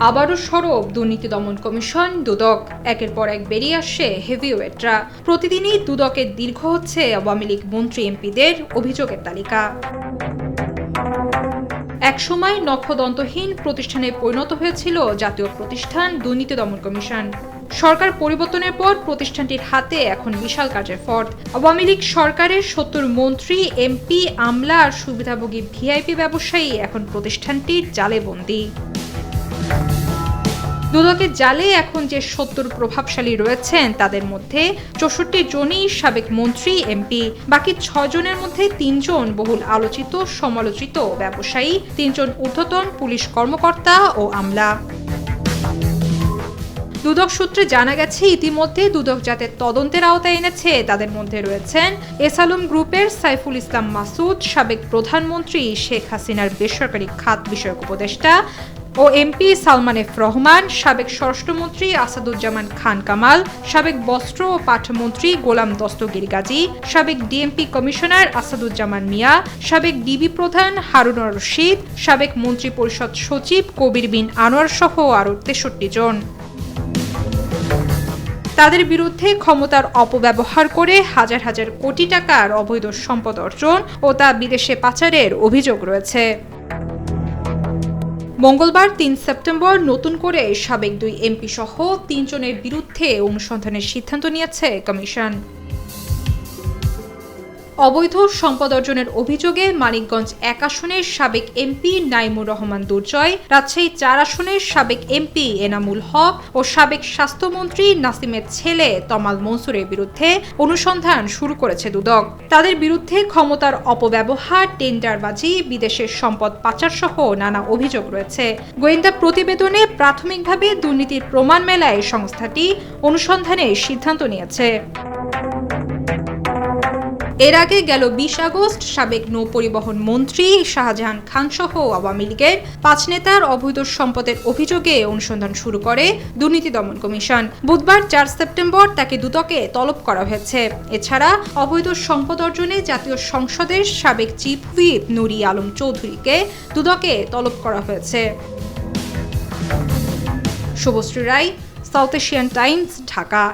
আবারও সরব দুর্নীতি দমন কমিশন দুদক। একের পর এক বেরিয়ে আসছে হেভিওয়েটরা। প্রতিদিনই দুদকের দীর্ঘ হচ্ছে আওয়ামী লীগ মন্ত্রী এমপিদের অভিযোগের তালিকা। একসময় নক্ষদন্তহীন প্রতিষ্ঠানে পরিণত হয়েছিল জাতীয় প্রতিষ্ঠান দুর্নীতি দমন কমিশন। সরকার পরিবর্তনের পর প্রতিষ্ঠানটির হাতে এখন বিশাল কাজের ফট আওয়ামী লীগ সরকারের সত্তর মন্ত্রী, এমপি আমলা আর সুবিধাভোগী ভিআইপি ব্যবসায়ী এখন প্রতিষ্ঠানটির জালে বন্দী। দুদকের জালে এখন যে সত্তর প্রভাবশালী রয়েছেন, তাদের মধ্যে চৌষট্টি জনই সাবেক মন্ত্রী, এমপি, বাকি ছজনের মধ্যে তিনজন বহুল আলোচিত, সমালোচিত ব্যবসায়ী, তিনজন ঊর্ধ্বতন পুলিশ কর্মকর্তা ও আমলা। দুদক সূত্রে জানা গেছে, ইতিমধ্যে দুদক যাতে তদন্তের আওতায় এনেছে, তাদের মধ্যে রয়েছেন এসালুম গ্রুপের সাইফুল ইসলাম মাসুদ, সাবেক প্রধানমন্ত্রী শেখ হাসিনার বেসরকারি খাত বিষয়ক উপদেষ্টা ও এমপি সালমান এফ রহমান, সাবেক স্বরাষ্ট্রমন্ত্রী আসাদুজ্জামান খান কামাল, সাবেক বস্ত্র ও পাঠমন্ত্রী গোলাম দস্তগির গাজী সাবেক ডিএমপি কমিশনার আসাদুজ্জামান মিয়া, সাবেক ডিবি প্রধান হারুন রশিদ, সাবেক মন্ত্রী পরিষদ সচিব কবির বিন আনোয়ার সহ আরও তেষট্টি জন। তাদের বিরুদ্ধে ক্ষমতার অপব্যবহার করে হাজার হাজার কোটি টাকার অবৈধ সম্পদ অর্জন ও তা বিদেশে পাচারের অভিযোগ রয়েছে। মঙ্গলবার তিন সেপ্টেম্বর নতুন করে সাবেক দুই এমপি সহ তিনজনের বিরুদ্ধে অনুসন্ধানের সিদ্ধান্ত নিয়েছে কমিশন। অবৈধ সম্পদ অর্জনের অভিযোগে মানিকগঞ্জ এক আসনের সাবেক এমপি নাইমুর রহমান দুর্জয়, রাজশাহী চার আসনের সাবেক এমপি এনামুল হক ও সাবেক স্বাস্থ্যমন্ত্রী নাসিমের ছেলে তমাল মনসুরের বিরুদ্ধে অনুসন্ধান শুরু করেছে দুদক। তাদের বিরুদ্ধে ক্ষমতার অপব্যবহার, টেন্ডারবাজি, বিদেশের সম্পদ পাচার সহ নানা অভিযোগ রয়েছে। গোয়েন্দা প্রতিবেদনে প্রাথমিকভাবে দুর্নীতির প্রমাণ মেলায় সংস্থাটি অনুসন্ধানের সিদ্ধান্ত নিয়েছে। এর আগে গেল বিশ আগস্ট সাবেক নৌ পরিবহন মন্ত্রী শাহজাহান খান সহ আওয়ামী লীগের পাঁচ নেতার অবৈধ সম্পদের অভিযোগে অনুসন্ধান শুরু করে দুর্নীতি দমন কমিশন। বুধবার চার সেপ্টেম্বর তাকে দুদকে তলব করা হয়েছে। এছাড়া অবৈধ সম্পদ অর্জনে জাতীয় সংসদের সাবেক চিফ হুইপ নুরি আলম চৌধুরীকে দুদকে তলব করা হয়েছে। Shubhashree Roy, South Asian Times, Dhaka.